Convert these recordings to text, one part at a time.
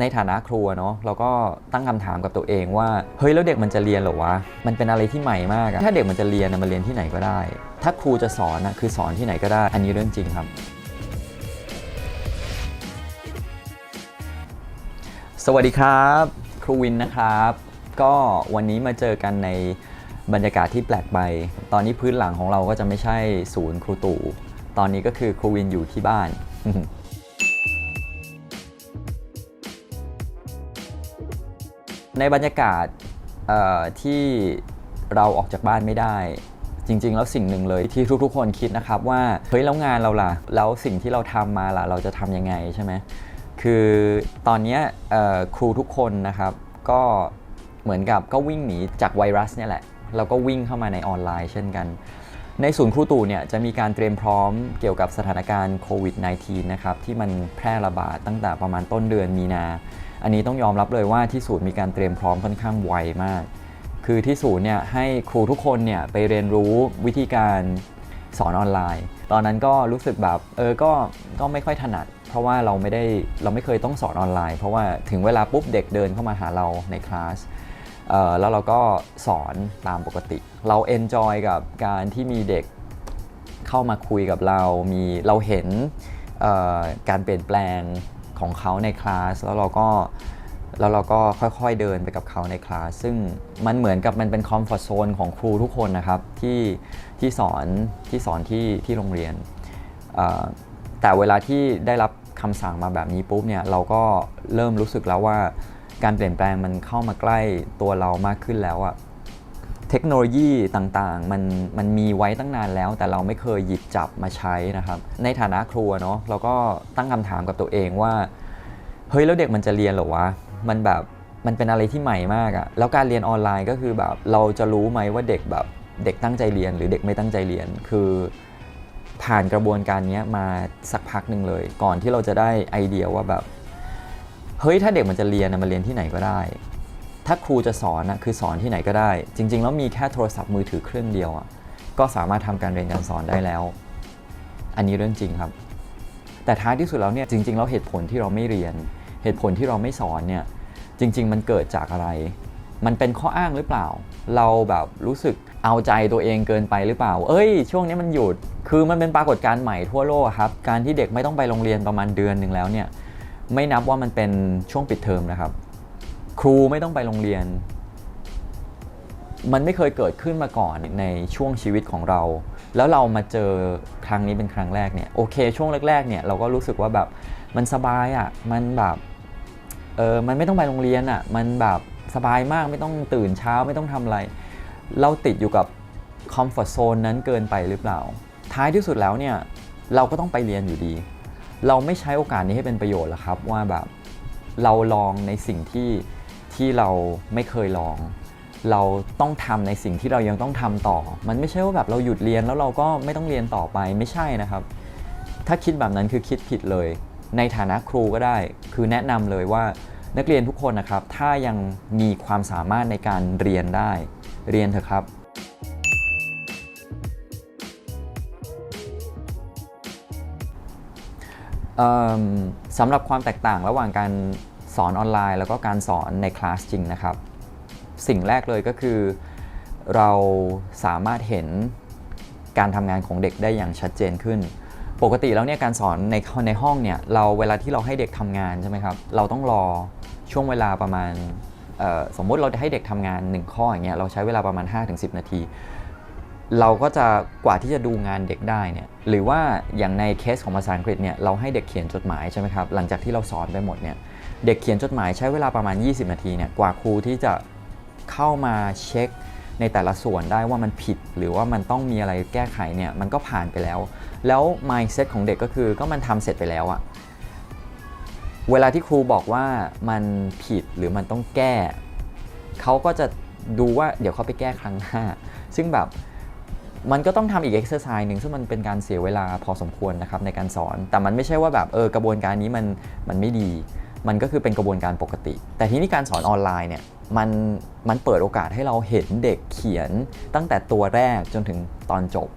ในฐานะครูอะเนาะเราก็ตั้งคำถามกับตัวเองว่า เฮ้ยแล้วเด็กมันจะเรียนหรอวะ มันเป็นอะไรที่ใหม่มาก ถ้าเด็กมันจะเรียนอะมันเรียนที่ไหนก็ได้ ถ้าครูจะสอนอะคือสอนที่ไหนก็ได้ อันนี้เรื่องจริงครับ สวัสดีครับ ครูวินนะครับ ก็วันนี้มาเจอกันในบรรยากาศที่แปลกไป ตอนนี้พื้นหลังของเราก็จะไม่ใช่ศูนย์ครูตู่ตอนนี้ก็คือครูวินอยู่ที่บ้าน ในบรรยากาศที่เราออกจากบ้านไม่ได้ จริง ๆ แล้วสิ่งหนึ่งเลยที่ทุกๆ คนคิดนะครับว่าเฮ้ยแล้วงานเราล่ะ แล้วสิ่งที่เราทำมาล่ะเราจะทำยังไงใช่ไหมคือตอนนี้ครูทุกคนนะครับก็เหมือนกับก็วิ่งหนีจากไวรัสเนี่ยแหละเราก็วิ่งเข้ามาในออนไลน์เช่นกัน ในศูนย์ครูตู่เนี่ยจะมีการเตรียมพร้อมเกี่ยวกับสถานการณ์โควิด -19 นะครับที่มันแพร่ระบาดตั้งแต่ประมาณต้นเดือนมีนา อันนี้ต้องยอมรับเลยว่าที่ศูนย์มีการเตรียมพร้อมค่อนข้างไวมาก คือที่ศูนย์เนี่ยให้ครูทุกคนเนี่ยไปเรียนรู้วิธีการสอนออนไลน์ ตอนนั้นก็รู้สึกแบบเออ ก็ ก็ไม่ค่อยถนัด เพราะว่าเราไม่ได้ เราไม่เคยต้องสอนออนไลน์ เพราะว่าถึงเวลาปุ๊บเด็กเดินเข้ามาหาเราในคลาสเอ่อแล้วเราก็สอนตามปกติ เราเอนจอยกับการที่มีเด็กเข้ามาคุยกับเรา มี เราเห็นเอ่อการเปลี่ยนแปลง ของเขาในคลาสแล้วเราก็แล้วเราก็ค่อยๆเดินไปกับเขาในคลาสซึ่งมันเหมือนกับมันเป็นคอมฟอร์ทโซนของครูทุกคนนะครับที่ที่สอนที่สอนที่ที่โรงเรียน แต่เวลาที่ได้รับคำสั่งมาแบบนี้ปุ๊บเนี่ยเราก็เริ่มรู้สึกแล้วว่าการเปลี่ยนแปลงมันเข้ามาใกล้ตัวเรามากขึ้นแล้วอะ เทคโนโลยีต่างๆ มันมันมีไว้ตั้งนานแล้ว แต่เราไม่เคยหยิบจับมาใช้นะครับ ในฐานะครูอะเนาะเราก็ตั้งคำถามกับตัวเองว่าเฮ้ยแล้วเด็กมันจะเรียนหรอวะมันแบบมันเป็นอะไรที่ใหม่มากอะแล้วการเรียนออนไลน์ก็คือแบบเราจะรู้ไหมว่าเด็กแบบเด็กตั้งใจเรียนหรือเด็กไม่ตั้งใจเรียนคือผ่านกระบวนการนี้มาสักพักหนึ่งเลย ก่อนที่เราจะได้ไอเดียว่าแบบ เฮ้ยถ้าเด็กมันจะเรียนนะมันเรียนที่ไหนก็ได้ ถ้าครูจะสอนนะคือสอนที่ไหนก็ได้ จริง ๆ แล้วมีแค่โทรศัพท์มือถือเครื่องเดียวอะก็สามารถทำการเรียนการสอนได้แล้ว อันนี้เรื่องจริงครับ แต่ท้ายที่สุดแล้วเนี่ยจริง ๆ แล้วเหตุผลที่เราไม่เรียน เหตุผลที่เราไม่สอนเนี่ยจริง ๆ มันเกิดจากอะไร มันเป็นข้ออ้างหรือเปล่า เราแบบรู้สึกเอาใจตัวเองเกินไปหรือเปล่า เอ้ย ช่วงนี้มันหยุด คือมันเป็นปรากฏการณ์ใหม่ทั่วโลกครับ การที่เด็กไม่ต้องไปโรงเรียนประมาณเดือนหนึ่งแล้วเนี่ยไม่นับว่ามันเป็นช่วงปิดเทอมนะครับ ครูไม่ต้องไปโรงเรียน มันไม่เคยเกิดขึ้นมาก่อนในช่วงชีวิตของเรา แล้วเรามาเจอครั้งนี้เป็นครั้งแรกเนี่ยโอเค ช่วงแรกๆเนี่ยเราก็รู้สึกว่าแบบมันสบายอะ่ะมันแบบเออมันไม่ต้องไปโรงเรียนอะ่ะมันแบบสบายมากไม่ต้องตื่นเช้าไม่ต้องทำอะไร เราติดอยู่กับคอมฟอร์ทโซนนั้นเกินไปหรือเปล่า ท้ายที่สุดแล้วเนี่ยเราก็ต้องไปเรียนอยู่ดี เราไม่ใช้โอกาสนี้ให้เป็นประโยชน์หรอครับว่าแบบเราลองในสิ่งที่ ที่เราไม่เคยลอง เราต้องทำในสิ่งที่เรายังต้องทำต่อ มันไม่ใช่ว่าแบบเราหยุดเรียนแล้วเราก็ไม่ต้องเรียนต่อไปไม่ใช่นะครับ ถ้าคิดแบบนั้นคือคิดผิดเลย ในฐานะครูก็ได้ คือแนะนำเลยว่านักเรียนทุกคนนะครับ ถ้ายังมีความสามารถในการเรียนได้ เรียนเถอะครับเอิ่มสำหรับความแตกต่างระหว่างการ สอนออนไลน์ แล้วก็การสอนในคลาสจริงนะครับ สิ่งแรกเลยก็คือ เราสามารถเห็นการทำงานของเด็กได้อย่างชัดเจนขึ้น ปกติแล้วเนี่ยการสอนในในห้องเนี่ยเราเวลาที่เราให้เด็กทำงานใช่ไหมครับ เราต้องรอช่วงเวลาประมาณสมมุติเราจะให้เด็กทำงาน 1 ข้ออย่างเงี้ยเราใช้เวลาประมาณ 5-10 นาที เราก็จะกว่าที่จะดูงานเด็กได้เนี่ยหรือว่าอย่างในเคสของภาษาอังกฤษเนี่ยเราให้เด็กเขียนจดหมายใช่ไหมครับหลังจากที่เราสอนไปหมดเนี่ย เด็กเขียนจดหมายใช้เวลาประมาณ 20 นาทีเนี่ยกว่าครูที่จะเข้ามาเช็คในแต่ละส่วนได้ว่ามันผิด หรือว่ามันต้องมีอะไรแก้ไขเนี่ยมันก็ผ่านไปแล้ว แล้ว mindset ของเด็กก็คือก็มันทำเสร็จไปแล้วอะเวลาที่ครูบอกว่ามันผิดหรือมันต้องแก้เขาก็จะดูว่าเดี๋ยวเขาไปแก้ครั้งหน้า ซึ่งแบบมันก็ต้องทำอีกเอ็กซ์ไซส์หนึ่งซึ่งมันเป็นการเสียเวลาพอสมควรนะครับในการสอน แต่มันไม่ใช่ว่าแบบเออกระบวนการนี้มันมันไม่ดี มันก็คือเป็นกระบวนการปกติ แต่ทีนี้การสอนออนไลน์เนี่ยมันมันเปิดโอกาสให้เราเห็นเด็กเขียนตั้งแต่ตัวแรกจนถึงตอนจบ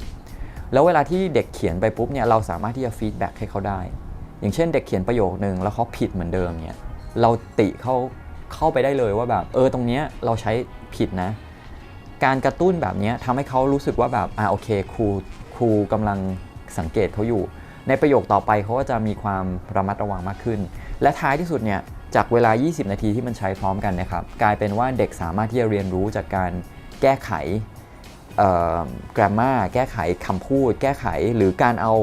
แล้วเวลาที่เด็กเขียนไปปุ๊บเนี่ยเราสามารถที่จะฟีดแบ็กให้เขาได้ อย่างเช่นเด็กเขียนประโยคนึงแล้วเขาผิดเหมือนเดิมเนี่ยเราติเขาเข้าไปได้เลยว่าแบบเออตรงเนี้ยเราใช้ผิดนะ การกระตุ้นแบบนี้ทำให้เขารู้สึกว่าแบบอ่าโอเคครูครูกำลังสังเกตเขาอยู่ ในประโยคต่อไปเขาก็จะมีความระมัดระวังมากขึ้น และท้ายที่สุดเนี่ยจากเวลา 20 นาทีที่มันใช้พร้อมกันนะครับกลายเป็นว่าเด็กสามารถที่จะเรียนรู้จากการแก้ไขกราฟมาแก้ไขคำพูด แก้ไขหรือการเอา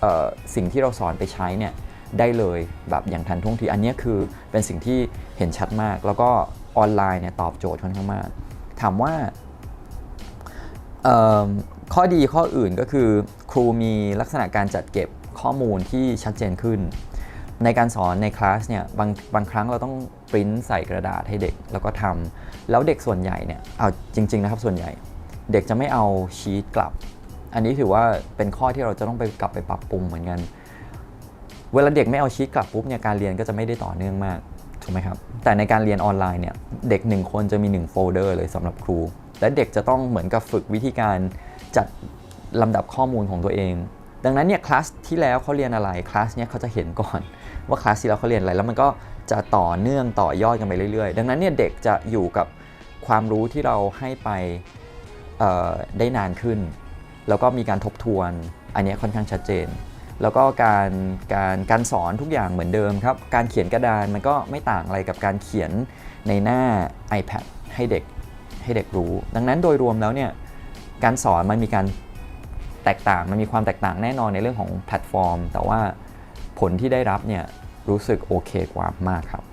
เออสิ่งที่เราสอนไปใช้เนี่ยได้เลยแบบอย่างทันท่วงทีอันนี้คือเป็นสิ่งที่เห็นชัดมาก แล้วก็ออนไลน์เนี่ยตอบโจทย์ค่อนข้างมาก ถามว่าข้อดีข้ออื่นก็คือครูมีลักษณะการจัดเก็บข้อมูลที่ชัดเจนขึ้น ในการสอนในคลาสเนี่ยบางบางครั้งเราต้องปริ้นใส่กระดาษให้เด็กแล้วก็ทำแล้วเด็กส่วนใหญ่เนี่ยเอาจริง ๆ นะครับส่วนใหญ่ เด็กจะไม่เอาชีตกลับ อันนี้ถือว่าเป็นข้อที่เราจะต้องไปกลับไปปรับปรุงเหมือนกัน เวลาเด็กไม่เอาชีตกลับปุ๊บเนี่ยการเรียนก็จะไม่ได้ต่อเนื่องมากถูกไหมครับแต่ในการเรียนออนไลน์เนี่ยเด็กหนึ่งคนจะมี 1 โฟลเดอร์เลยสำหรับครู และเด็กจะต้องเหมือนกับฝึกวิธีการจัดลำดับข้อมูลของตัวเอง ดังนั้นเนี่ยคลาสที่แล้วเขาเรียนอะไรคลาสเนี้ยเขาจะเห็นก่อนว่าคลาสที่แล้วเขาเรียนอะไรแล้วมันก็จะต่อเนื่องต่อยอดกันไปเรื่อยๆ ดังนั้นเนี่ยเด็กจะอยู่กับความรู้ที่เราให้ไปได้นานขึ้น แล้วก็มีการทบทวน อันนี้ค่อนข้างชัดเจน แล้วก็การการการสอนทุกอย่างเหมือนเดิมครับ การเขียนกระดานมันก็ไม่ต่างอะไรกับการเขียนในหน้า iPad ให้เด็กให้เด็กรู้ ดังนั้นโดยรวมแล้วเนี่ยการสอนมันมีการ แตกต่างมันมีความแตกต่างแน่นอนในเรื่องของแพลตฟอร์ม แต่ว่าผลที่ได้รับเนี่ยรู้สึกโอเคกว่ามากครับ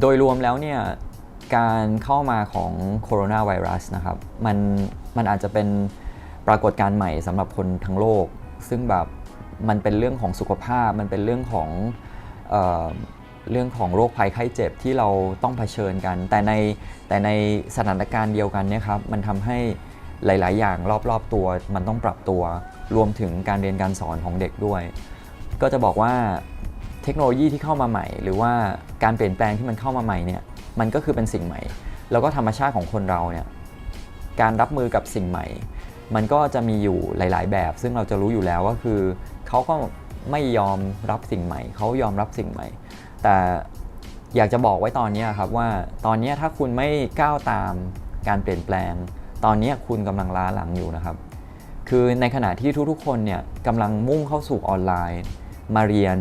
โดยรวมแล้วเนี่ยการเข้ามาของโคโรนาไวรัสนะครับมันมันอาจจะเป็นปรากฏการณ์ใหม่สำหรับคนทั้งโลก ซึ่งแบบมันเป็นเรื่องของสุขภาพมันเป็นเรื่องของ เรื่องของโรคภัยไข้เจ็บที่เราต้องเผชิญกัน แต่ในแต่ในสถานการณ์เดียวกันเนี่ยครับมันทำให้หลาย ๆ อย่างรอบ ๆ ตัวมันต้องปรับตัว รวมถึงการเรียนการสอนของเด็กด้วย ก็จะบอกว่าเทคโนโลยีที่เข้ามาใหม่ หรือว่าการเปลี่ยนแปลงที่มันเข้ามาใหม่เนี่ยมันก็คือเป็นสิ่งใหม่ แล้วก็ธรรมชาติของคนเราเนี่ยการรับมือกับสิ่งใหม่ มันก็จะมีอยู่หลาย ๆ แบบ ซึ่งเราจะรู้อยู่แล้วก็คือเขาก็ไม่ยอมรับสิ่งใหม่ เขายอมรับสิ่งใหม่ แต่อยากจะบอกไว้ตอนนี้ครับว่าตอนนี้ถ้าคุณไม่ก้าวตามการเปลี่ยนแปลง ตอนนี้คุณกำลังล้าหลังอยู่นะครับ คือในขณะที่ทุกๆ คนเนี่ยกำลังมุ่งเข้าสู่ออนไลน์ มาเรียน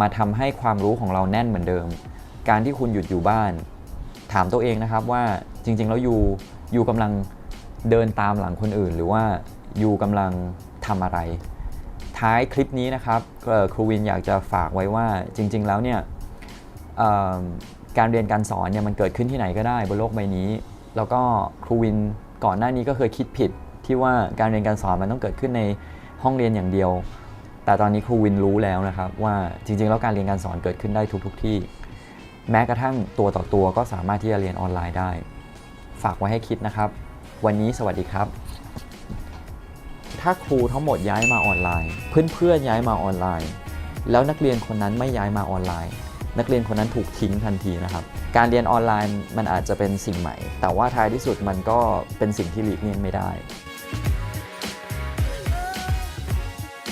มาทำให้ความรู้ของเราแน่นเหมือนเดิม การที่คุณหยุดอยู่บ้าน ถามตัวเองนะครับว่าจริงๆแล้วอยูยูกำลังเดินตามหลังคนอื่น หรือว่าอยู่กำลังทำอะไร ท้ายคลิปนี้นะครับครูวินอยากจะฝากไว้ว่าจริง ๆ แล้วเนี่ย การเรียนการสอนเนี่ยมันเกิดขึ้นที่ไหนก็ได้บนโลกใบนี้ แล้วก็ครูวินก่อนหน้านี้ก็เคยคิดผิดที่ว่าการเรียนการสอนมันต้องเกิดขึ้นในห้องเรียนอย่างเดียว แต่ตอนนี้ครูวินรู้แล้วนะครับว่าจริงๆ แล้วการเรียนการสอนเกิดขึ้นได้ทุกๆที่ แม้กระทั่งตัวต่อตัวก็สามารถที่จะเรียนออนไลน์ได้ ฝากไว้ให้คิดนะครับ วันนี้สวัสดีครับ ถ้าครูทั้งหมดย้ายมาออนไลน์ เพื่อนๆย้ายมาออนไลน์ แล้วนักเรียนคนนั้นไม่ย้ายมาออนไลน์ นักเรียนคนนั้นถูกทิ้งทันทีนะครับ การเรียนออนไลน์มันอาจจะเป็นสิ่งใหม่ แต่ว่าท้ายที่สุดมันก็เป็นสิ่งที่หลีกเลี่ยงไม่ได้